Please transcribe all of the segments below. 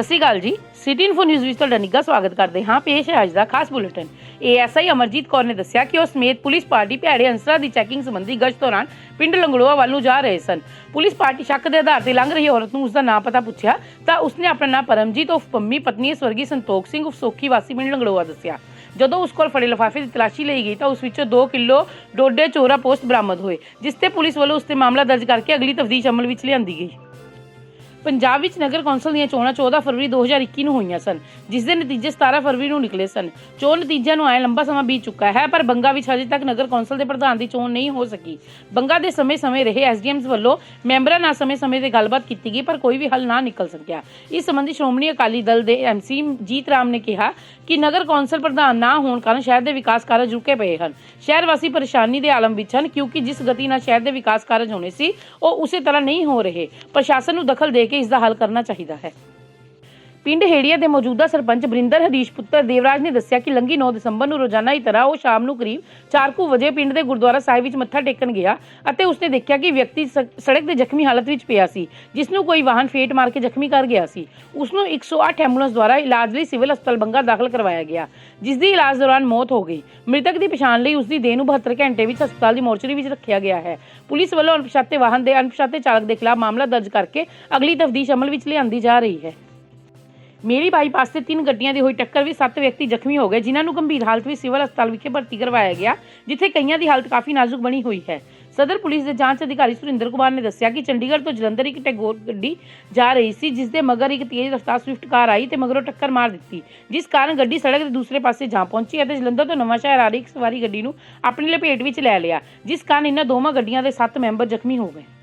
ਸਤਿ ਸ਼੍ਰੀ ਅਕਾਲ ਜੀ। City info news ਵਿੱਚ ਤੁਹਾਡਾ ਨਿੱਘਾ ਸਵਾਗਤ ਕਰਦੇ ਹਾਂ। ਪੇਸ਼ ਹੈ ਅੱਜ ਦਾ ਖਾਸ ਬੁਲੇਟਿਨ। ਏਐਸਆਈ ਅਮਰਜੀਤ ਕੌਰ ਨੇ ਦੱਸਿਆ ਕਿ ਉਹ ਸਮੇਤ ਪੁਲਿਸ ਪਾਰਟੀ ਭੈੜੇ ਅੰਸਰਾਂ ਦੀ ਚੈਕਿੰਗ ਸੰਬੰਧੀ ਗਸ਼ਤ ਦੌਰਾਨ ਪਿੰਡ ਲੰਗੜੋਆ ਵੱਲ ਨੂੰ ਜਾ ਰਹੇ ਸਨ। ਪੁਲਿਸ ਪਾਰਟੀ ਸ਼ੱਕ ਦੇ ਆਧਾਰ ਤੇ ਲੰਘ ਰਹੀ ਔਰਤ ਨੂੰ ਉਸ ਦਾ ਨਾਂ ਪਤਾ ਪੁੱਛਿਆ ਤਾਂ ਉਸਨੇ ਆਪਣਾ ਨਾਂ ਪਰਮਜੀਤ ਉਫ ਪੰਮੀ, ਪਤਨੀ ਸਵਰਗੀ ਸੰਤੋਖ ਸਿੰਘ ਉਫ ਸੋਖੀ ਵਾਸੀ ਪਿੰਡ ਲੰਗੜੋਆ ਦੱਸਿਆ। ਜਦੋਂ ਉਸ ਕੋਲ ਫੜੇ ਲਿਫਾਫੇ ਦੀ ਤਲਾਸ਼ੀ ਲਈ ਗਈ ਤਾਂ ਉਸ ਵਿੱਚੋਂ 2 ਕਿਲੋ ਡੋਡੇ ਚੋਰਾ ਪੋਸਟ ਬਰਾਮਦ ਹੋਏ, ਜਿਸ ਤੇ ਪੁਲਿਸ ਵੱਲੋਂ ਉਸ ਤੇ ਮਾਮਲਾ ਦਰਜ ਕਰਕੇ ਅਗਲੀ ਤਫਦੀਸ਼ ਅਮਲ ਵਿੱਚ ਲਿਆਂਦੀ ਗਈ। ਪੰਜਾਬ ਵਿੱਚ ਨਗਰ ਕੌਂਸਲ ਦੀਆਂ ਚੋਣਾਂ 14 ਫਰਵਰੀ 2021 ਨੂੰ ਹੋਈਆਂ ਸਨ, ਜਿਸ ਦੇ ਨਤੀਜੇ 17 ਫਰਵਰੀ ਨੂੰ ਨਿਕਲੇ ਸਨ। ਚੋਣ ਨਤੀਜਿਆਂ ਨੂੰ ਆਏ ਲੰਬਾ ਸਮਾਂ ਬੀਤ ਚੁੱਕਾ ਹੈ, ਪਰ ਬੰਗਾ ਵਿੱਚ ਹਜੇ ਤੱਕ ਨਗਰ ਕੌਂਸਲ ਦੇ ਪ੍ਰਧਾਨ ਦੀ ਚੋਣ ਨਹੀਂ ਹੋ ਸਕੀ। ਬੰਗਾ ਦੇ ਸਮੇਂ-ਸਮੇਂ ਰਹੇ ਐਸਡੀਐਮਸ ਵੱਲੋਂ ਮੈਂਬਰਾਂ ਨਾਲ ਸਮੇਂ-ਸਮੇਂ ਤੇ ਗੱਲਬਾਤ ਕੀਤੀ ਗਈ, ਪਰ ਕੋਈ ਵੀ ਹੱਲ ਨਾ ਨਿਕਲ ਸਕਿਆ। ਇਸ ਸੰਬੰਧੀ ਸ਼੍ਰੋਮਣੀ ਅਕਾਲੀ ਦਲ ਦੇ ਐਮਸੀ ਜੀਤ ਰਾਮ ਨੇ ਕਿਹਾ ਕਿ ਨਗਰ ਕੌਂਸਲ ਪ੍ਰਧਾਨ ਨਾ ਹੋਣ ਕਾਰਨ ਸ਼ਹਿਰ ਦੇ ਵਿਕਾਸ ਕਾਰਜ ਰੁਕੇ ਪਏ ਹਨ। ਸ਼ਹਿਰ ਵਾਸੀ ਪਰੇਸ਼ਾਨੀ ਦੇ ਆਲਮ ਵਿੱਚ ਹਨ, ਕਿਉਂਕਿ ਜਿਸ ਗਤੀ ਨਾਲ ਸ਼ਹਿਰ ਦੇ ਵਿਕਾਸ ਕਾਰਜ ਹੋਣੇ ਸੀ, ਉਹ ਉਸੇ ਤਰ੍ਹਾਂ ਨਹੀਂ ਹੋ ਰਹੇ। ਪ੍ਰਸ਼ਾਸਨ ਨੂੰ ਦਖਲ ਦੇ ਕੇ ਇਸ ਦਾ ਹੱਲ ਕਰਨਾ ਚਾਹੀਦਾ ਹੈ। ਪਿੰਡ ਹੇੜੀਆ ਦੇ ਮੌਜੂਦਾ ਸਰਪੰਚ ਬਰਿੰਦਰ ਹਰੀਸ਼ ਪੁੱਤਰ ਦੇਵਰਾਜ ਨੇ ਦੱਸਿਆ ਕਿ ਲੰਗੀ 9 ਦਸੰਬਰ ਨੂੰ ਰੋਜ਼ਾਨਾ ਹੀ ਤਰ੍ਹਾਂ ਉਹ ਸ਼ਾਮ ਨੂੰ ਕਰੀਬ 4:00 ਵਜੇ ਪਿੰਡ ਦੇ ਗੁਰਦੁਆਰਾ ਸਾਹਿਬ ਵਿੱਚ ਮੱਥਾ ਟੇਕਣ ਗਿਆ ਅਤੇ ਉਸਨੇ ਦੇਖਿਆ ਕਿ ਵਿਅਕਤੀ ਸ- ਸੜਕ ਦੇ ਜ਼ਖਮੀ ਹਾਲਤ ਵਿੱਚ ਪਿਆ ਸੀ, ਜਿਸ ਨੂੰ ਕੋਈ ਵਾਹਨ ਫੇਟ ਮਾਰ ਕੇ ਜ਼ਖਮੀ ਕਰ ਗਿਆ ਸੀ। ਉਸ ਨੂੰ 108 ਐਂਬੂਲੈਂਸ ਦੁਆਰਾ ਇਲਾਜ ਲਈ ਸਿਵਲ ਹਸਪਤਾਲ ਬੰਗਾ ਦਾਖਲ ਕਰਵਾਇਆ ਗਿਆ, ਜਿਸ ਦੀ ਇਲਾਜ ਦੌਰਾਨ ਮੌਤ ਹੋ ਗਈ। ਮ੍ਰਿਤਕ ਦੀ ਪਛਾਣ ਲਈ ਉਸ ਦੀ ਦੇਹ ਨੂੰ 72 ਘੰਟੇ ਵਿੱਚ ਹਸਪਤਾਲ ਦੀ ਮੋਰਚਰੀ ਵਿੱਚ ਰੱਖਿਆ ਗਿਆ ਹੈ। ਪੁਲਿਸ ਵੱਲੋਂ ਅਣਪਛਾਤੇ ਵਾਹਨ ਦੇ ਅਣਪਛਾਤੇ ਚਾਲਕ ਦੇ ਖਿਲਾਫ ਮਾਮਲਾ ਦਰਜ ਕਰਕੇ ਅਗਲੀ ਤਫਦੀਸ਼ ਅਮਲ ਵਿੱਚ ਲਿਆਂਦੀ ਜਾ ਰਹੀ ਹੈ। ਮੇਰੀ ਬਾਈਪਾਸ ਤੇ ਤਿੰਨ ਗੱਡੀਆਂ ਦੀ ਹੋਈ ਟੱਕਰ ਵਿੱਚ ਸੱਤ ਵਿਅਕਤੀ ਜ਼ਖਮੀ ਹੋ ਗਏ, ਜਿਨ੍ਹਾਂ ਨੂੰ ਗੰਭੀਰ ਹਾਲਤ ਵਿੱਚ ਸਿਵਲ ਹਸਪਤਾਲ ਵਿਖੇ ਭਰਤੀ ਕਰਵਾਇਆ ਗਿਆ, ਜਿੱਥੇ ਕਈਆਂ ਦੀ ਹਾਲਤ ਕਾਫੀ ਨਾਜ਼ੁਕ ਬਣੀ ਹੋਈ ਹੈ। ਸਦਰ ਪੁਲਿਸ ਦੇ ਜਾਂਚ ਅਧਿਕਾਰੀ ਸੁਰਿੰਦਰ ਕੁਮਾਰ ਨੇ ਦੱਸਿਆ ਕਿ ਚੰਡੀਗੜ੍ਹ ਤੋਂ ਜਲੰਧਰ ਇੱਕ ਟੈਗੋਰ ਗੱਡੀ ਜਾ ਰਹੀ ਸੀ, ਜਿਸ ਦੇ ਮਗਰ ਇੱਕ ਤੇਜ਼ ਰਫ਼ਤਾਰ ਸਵਿਫਟ ਕਾਰ ਆਈ ਤੇ ਮਗਰੋਂ ਟੱਕਰ ਮਾਰ ਦਿੱਤੀ, ਜਿਸ ਕਾਰਨ ਗੱਡੀ ਸੜਕ ਦੇ ਦੂਸਰੇ ਪਾਸੇ ਜਾ ਪਹੁੰਚੀ ਅਤੇ ਜਲੰਧਰ ਤੋਂ ਨਵਾਂ ਸ਼ਹਿਰ ਆ ਰਹੀ ਇੱਕ ਸਵਾਰੀ ਗੱਡੀ ਨੂੰ ਆਪਣੀ ਲਪੇਟ ਵਿੱਚ ਲੈ ਲਿਆ, ਜਿਸ ਕਾਰਨ ਇਹਨਾਂ ਦੋਵਾਂ ਗੱਡੀਆਂ ਦੇ 7 ਮੈਂਬਰ ਜ਼ਖਮੀ ਹੋ ਗਏ।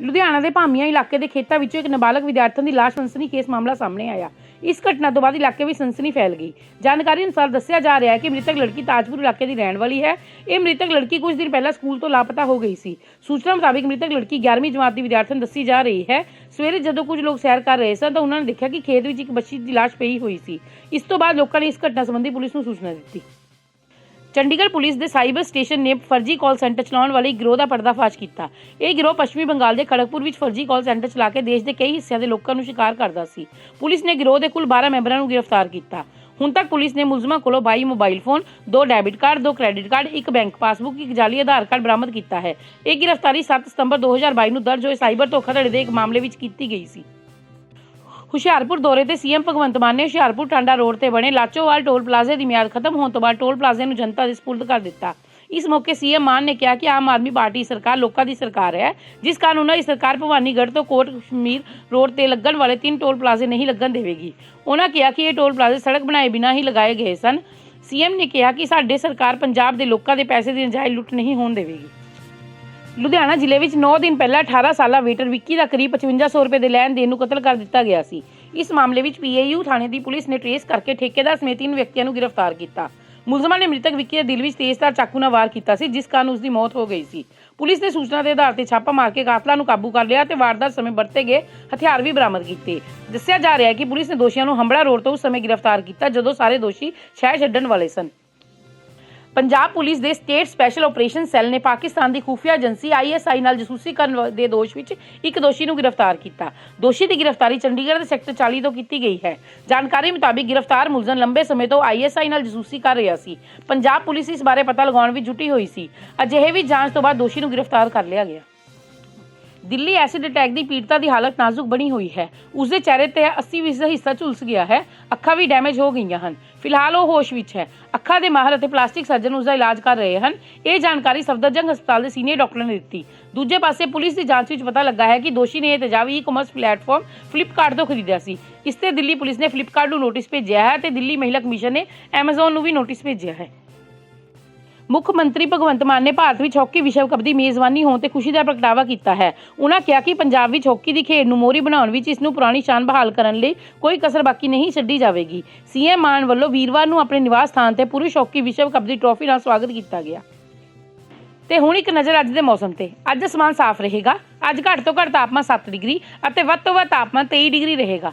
ਲੁਧਿਆਣਾ ਦੇ ਭਾਮੀਆਂ ਇਲਾਕੇ ਦੇ ਖੇਤਾਂ ਵਿੱਚੋਂ ਇੱਕ ਨਾਬਾਲਗ ਵਿਦਿਆਰਥਣ ਦੀ ਲਾਸ਼ ਸਨਸਨੀ ਕੇਸ ਮਾਮਲਾ ਸਾਹਮਣੇ ਆਇਆ। ਇਸ ਘਟਨਾ ਤੋਂ ਬਾਅਦ ਇਲਾਕੇ ਵਿੱਚ ਸਨਸਨੀ ਫੈਲ ਗਈ। ਜਾਣਕਾਰੀ ਅਨੁਸਾਰ ਦੱਸਿਆ ਜਾ ਰਿਹਾ ਹੈ ਕਿ ਮ੍ਰਿਤਕ ਲੜਕੀ ਤਾਜਪੁਰ ਇਲਾਕੇ ਦੀ ਰਹਿਣ ਵਾਲੀ ਹੈ। ਇਹ ਮ੍ਰਿਤਕ ਲੜਕੀ ਕੁਝ ਦਿਨ ਪਹਿਲਾਂ ਸਕੂਲ ਤੋਂ ਲਾਪਤਾ ਹੋ ਗਈ ਸੀ। ਸੂਚਨਾ ਮੁਤਾਬਿਕ ਮ੍ਰਿਤਕ ਲੜਕੀ 11ਵੀਂ ਜਮਾਤ ਦੀ ਵਿਦਿਆਰਥਣ ਦੱਸੀ ਜਾ ਰਹੀ ਹੈ। ਸਵੇਰੇ ਜਦੋਂ ਕੁਝ ਲੋਕ ਸੈਰ ਕਰ ਰਹੇ ਸਨ ਤਾਂ ਉਹਨਾਂ ਨੇ ਦੇਖਿਆ ਕਿ ਖੇਤ ਵਿੱਚ ਇੱਕ ਬੱਚੀ ਦੀ ਲਾਸ਼ ਪਈ ਹੋਈ ਸੀ। ਇਸ ਤੋਂ ਬਾਅਦ ਲੋਕਾਂ ਨੇ ਇਸ ਘਟਨਾ ਸੰਬੰਧੀ ਪੁਲਿਸ ਨੂੰ ਸੂਚਨਾ ਦਿੱਤੀ। ਚੰਡੀਗੜ੍ਹ ਪੁਲਿਸ ਦੇ ਸਾਈਬਰ ਸਟੇਸ਼ਨ ਨੇ ਫਰਜ਼ੀ ਕਾਲ ਸੈਂਟਰ ਚਲਾਉਣ ਵਾਲੇ ਗਿਰੋਹ ਦਾ ਪਰਦਾਫਾਸ਼ ਕੀਤਾ। ਇਹ ਗਿਰੋਹ ਪੱਛਮੀ ਬੰਗਾਲ ਦੇ ਖੜਗਪੁਰ ਵਿੱਚ ਫਰਜ਼ੀ ਕਾਲ ਸੈਂਟਰ ਚਲਾ ਕੇ ਦੇਸ਼ ਦੇ ਕਈ ਹਿੱਸਿਆਂ ਦੇ ਲੋਕਾਂ ਨੂੰ ਸ਼ਿਕਾਰ ਕਰਦਾ ਸੀ। ਪੁਲਿਸ ਨੇ ਗਿਰੋਹ ਦੇ ਕੁੱਲ 12 ਮੈਂਬਰਾਂ ਨੂੰ ਗ੍ਰਿਫਤਾਰ ਕੀਤਾ। ਹੁਣ ਤੱਕ ਪੁਲਿਸ ਨੇ ਮੁਲਜ਼ਮਾਂ ਕੋਲੋਂ 22 ਮੋਬਾਈਲ ਫੋਨ, ਦੋ ਡੈਬਿਟ ਕਾਰਡ, ਦੋ ਕ੍ਰੈਡਿਟ ਕਾਰਡ, ਇੱਕ ਬੈਂਕ ਪਾਸਬੁੱਕ, ਇੱਕ ਜਾਲੀ ਆਧਾਰ ਕਾਰਡ ਬਰਾਮਦ ਕੀਤਾ ਹੈ। ਇਹ ਗ੍ਰਿਫਤਾਰੀ 7 ਸਤੰਬਰ 2022 ਨੂੰ ਦਰਜ ਹੋਏ ਸਾਈਬਰ ਧੋਖਾਧੜੀ ਦੇ ਇੱਕ ਮਾਮਲੇ ਵਿੱਚ ਕੀਤੀ ਗਈ ਸੀ। ਹੁਸ਼ਿਆਰਪੁਰ ਦੌਰੇ ਤੇ ਸੀਐਮ ਭਗਵੰਤ ਮਾਨ ਨੇ ਹੁਸ਼ਿਆਰਪੁਰ ਟਾਂਡਾ ਰੋਡ ਤੇ ਬਣੇ ਲਾਚੋਵਾਲ ਟੋਲ ਪਲਾਜ਼ੇ ਦੀ ਮਿਆਦ ਖਤਮ ਹੋਣ ਤੋਂ ਬਾਅਦ ਟੋਲ ਪਲਾਜ਼ੇ ਨੂੰ ਜਨਤਾ ਦੇ ਸਪੁਰਦ ਕਰ ਦਿੱਤਾ। ਇਸ ਮੌਕੇ ਸੀਐਮ ਮਾਨ ਨੇ ਕਿਹਾ ਕਿ ਆਮ ਆਦਮੀ ਪਾਰਟੀ ਸਰਕਾਰ ਲੋਕਾਂ ਦੀ ਸਰਕਾਰ ਹੈ, ਜਿਸ ਕਾਰਨ ਉਹਨਾਂ ਦੀ ਸਰਕਾਰ ਭਵਾਨੀਗੜ੍ਹ ਤੋਂ ਕੋਟ ਕਸ਼ਮੀਰ ਰੋਡ ਤੇ ਲੱਗਣ ਵਾਲੇ ਤਿੰਨ ਟੋਲ ਪਲਾਜ਼ੇ ਨਹੀਂ ਲੱਗਣ ਦੇਵੇਗੀ। ਉਹਨਾਂ ਕਿਹਾ ਕਿ ਇਹ ਟੋਲ ਪਲਾਜ਼ੇ ਸੜਕ ਬਣਾਏ ਬਿਨਾਂ ਹੀ ਲਗਾਏ ਗਏ ਸਨ। ਸੀਐਮ ਨੇ ਕਿਹਾ ਕਿ ਸਾਡੇ ਸਰਕਾਰ ਪੰਜਾਬ ਦੇ ਲੋਕਾਂ ਦੇ ਪੈਸੇ ਦੀ ਨਜਾਇਜ਼ ਲੁੱਟ ਨਹੀਂ ਹੋਣ ਦੇਵੇਗੀ। ਲੁਧਿਆਣਾ ਜ਼ਿਲ੍ਹੇ ਵਿੱਚ 9 ਦਿਨ ਪਹਿਲਾਂ 18 ਸਾਲਾ ਵੇਟਰ ਵਿੱਕੀ ਦਾ ਕਰੀਬ 5500 ਰੁਪਏ ਦੇ ਲੈਣ ਦੇਣ ਨੂੰ ਕਤਲ ਕਰ ਦਿੱਤਾ ਗਿਆ ਸੀ। ਇਸ ਮਾਮਲੇ ਵਿੱਚ ਪੀਏਯੂ ਥਾਣੇ ਦੀ ਪੁਲਿਸ ਨੇ ਟਰੇਸ ਕਰਕੇ ਠੇਕੇਦਾਰ ਸਮੇਤ ਤਿੰਨ ਵਿਅਕਤੀਆਂ ਨੂੰ ਗ੍ਰਿਫਤਾਰ ਕੀਤਾ। ਮੁਲਜ਼ਮਾਂ ਨੇ ਮ੍ਰਿਤਕ ਵਿੱਕੀ ਦੇ ਦਿਲ ਵਿੱਚ ਤੇਜ਼ਧਾਰ ਚਾਕੂ ਨਾਲ ਵਾਰ ਕੀਤਾ ਸੀ, ਜਿਸ ਕਾਰਨ ਉਸ ਦੀ ਮੌਤ ਹੋ ਗਈ ਸੀ। ਪੁਲਿਸ ਨੇ ਸੂਚਨਾ ਦੇ ਆਧਾਰ ਤੇ ਛਾਪਾ ਮਾਰ ਕੇ ਕਾਤਲਾਂ ਨੂੰ ਕਾਬੂ ਕਰ ਲਿਆ ਤੇ ਵਾਰਦਾਤ ਸਮੇਂ ਵਰਤੇ ਗਏ ਹਥਿਆਰ ਵੀ ਬਰਾਮਦ ਕੀਤੇ। ਦੱਸਿਆ ਜਾ ਰਿਹਾ ਹੈ ਕਿ ਪੁਲਿਸ ਨੇ ਦੋਸ਼ੀਆਂ ਨੂੰ ਹੰਬੜਾ ਰੋਡ ਤੋਂ ਉਸ ਸਮੇਂ ਗ੍ਰਿਫਤਾਰ ਕੀਤਾ, ਜਦੋਂ ਸਾਰੇ ਦੋਸ਼ੀ ਸ਼ਹਿਰ ਛੱਡਣ ਵਾਲੇ ਸਨ। ਪੰਜਾਬ ਪੁਲਿਸ ਦੇ ਸਟੇਟ ਸਪੈਸ਼ਲ ਆਪਰੇਸ਼ਨ ਸੈੱਲ ਨੇ ਪਾਕਿਸਤਾਨ ਦੀ ਖੁਫੀਆ ਏਜੰਸੀ ਆਈਐਸਆਈ ਨਾਲ ਜਸੂਸੀ ਕਰਨ ਦੇ ਦੋਸ਼ ਵਿੱਚ ਇੱਕ ਦੋਸ਼ੀ ਨੂੰ ਗ੍ਰਿਫਤਾਰ ਕੀਤਾ। ਦੋਸ਼ੀ ਦੀ ਗ੍ਰਿਫਤਾਰੀ ਚੰਡੀਗੜ੍ਹ ਦੇ ਸੈਕਟਰ 40 ਤੋਂ ਕੀਤੀ ਗਈ ਹੈ। ਜਾਣਕਾਰੀ ਮੁਤਾਬਿਕ ਗ੍ਰਿਫਤਾਰ ਮੁਲਜ਼ਮ ਲੰਬੇ ਸਮੇਂ ਤੋਂ ਆਈਐਸਆਈ ਨਾਲ ਜਸੂਸੀ ਕਰ ਰਿਹਾ ਸੀ। ਪੰਜਾਬ ਪੁਲਿਸ ਇਸ ਬਾਰੇ ਪਤਾ ਲਗਾਉਣ ਵਿੱਚ ਜੁਟੀ ਹੋਈ ਸੀ। ਅਜਿਹੇ ਵੀ ਜਾਂਚ ਤੋਂ ਬਾਅਦ ਦੋਸ਼ੀ ਨੂੰ ਗ੍ਰਿਫਤਾਰ ਕਰ ਲਿਆ ਗਿਆ। ਦਿੱਲੀ ਐਸਿਡ ਅਟੈਕ ਦੀ ਪੀੜਤਾ ਦੀ ਹਾਲਤ ਨਾਜ਼ੁਕ ਬਣੀ ਹੋਈ ਹੈ। ਉਸ ਦੇ ਚਿਹਰੇ ਤੇ 80% ਹਿੱਸਾ ਝੁਲਸ ਗਿਆ ਹੈ। ਅੱਖਾਂ ਵੀ ਡੈਮੇਜ ਹੋ ਗਈਆਂ ਹਨ। ਫਿਲਹਾਲ ਉਹ ਹੋਸ਼ ਵਿੱਚ ਹੈ। ਅੱਖਾਂ ਦੇ ਮਾਹਰ ਅਤੇ ਪਲਾਸਟਿਕ ਸਰਜਨ ਉਸ ਦਾ ਇਲਾਜ ਕਰ ਰਹੇ ਹਨ। ਇਹ ਜਾਣਕਾਰੀ ਸਫਦਰਜੰਗ ਹਸਪਤਾਲ ਦੇ ਸੀਨੀਅਰ ਡਾਕਟਰ ਨੇ ਦਿੱਤੀ। ਦੂਜੇ ਪਾਸੇ ਪੁਲਿਸ ਦੀ ਜਾਂਚ ਵਿੱਚ ਪਤਾ ਲੱਗਾ ਹੈ ਕਿ ਦੋਸ਼ੀ ਨੇ ਇਹ ਤੇਜ਼ਾਬੀ ਈ-ਕਮਰਸ ਪਲੇਟਫਾਰਮ ਫਲਿੱਪਕਾਰਟ ਤੋਂ ਖਰੀਦਿਆ ਸੀ। ਇਸ ਤੇ ਦਿੱਲੀ ਪੁਲਿਸ ਨੇ ਫਲਿੱਪਕਾਰਟ ਨੂੰ ਨੋਟਿਸ ਭੇਜਿਆ ਹੈ ਤੇ ਦਿੱਲੀ ਮਹਿਲਾ ਕਮਿਸ਼ਨ ਨੇ ਐਮਾਜ਼ਨ ਨੂੰ ਵੀ ਨੋਟਿਸ ਭੇਜਿਆ ਹੈ। ਮੁੱਖ ਮੰਤਰੀ ਭਗਵੰਤ ਮਾਨ ਨੇ ਭਾਰਤ ਵਿੱਚ ਹਾਕੀ ਵਿਸ਼ਵ ਕੱਪ ਦੀ ਮੇਜ਼ਬਾਨੀ ਹੋਣ ਤੇ ਖੁਸ਼ੀ ਦਾ ਪ੍ਰਗਟਾਵਾ ਕੀਤਾ ਹੈ। ਉਹਨਾਂ ਕਿਹਾ ਕਿ ਪੰਜਾਬ ਵਿੱਚ ਹਾਕੀ ਦੀ ਖੇਡ ਨੂੰ ਮੋਰੀ ਬਣਾਉਣ ਵਿੱਚ ਇਸ ਨੂੰ ਪੁਰਾਣੀ ਸ਼ਾਨ ਬਹਾਲ ਕਰਨ ਲਈ ਕੋਈ ਕਸਰ ਬਾਕੀ ਨਹੀਂ ਛੱਡੀ ਜਾਵੇਗੀ। ਸੀਐਮ ਮਾਨ ਵੱਲੋਂ ਵੀਰਵਾਰ ਨੂੰ ਆਪਣੇ ਨਿਵਾਸ ਸਥਾਨ ਤੇ ਪੁਰਸ਼ ਹਾਕੀ ਵਿਸ਼ਵ ਕੱਪ ਦੀ ਟਰੋਫੀ ਨਾਲ ਸਵਾਗਤ ਕੀਤਾ ਗਿਆ। ਤੇ ਹੁਣ ਇੱਕ ਨਜ਼ਰ ਅੱਜ ਦੇ ਮੌਸਮ ਤੇ। ਅੱਜ ਅਸਮਾਨ ਸਾਫ਼ ਰਹੇਗਾ। ਅੱਜ ਘੱਟ ਤੋਂ ਘੱਟ ਤਾਪਮਾਨ 7 ਡਿਗਰੀ ਅਤੇ ਵੱਧ ਤੋਂ ਵੱਧ ਤਾਪਮਾਨ 23 ਡਿਗਰੀ ਰਹੇਗਾ।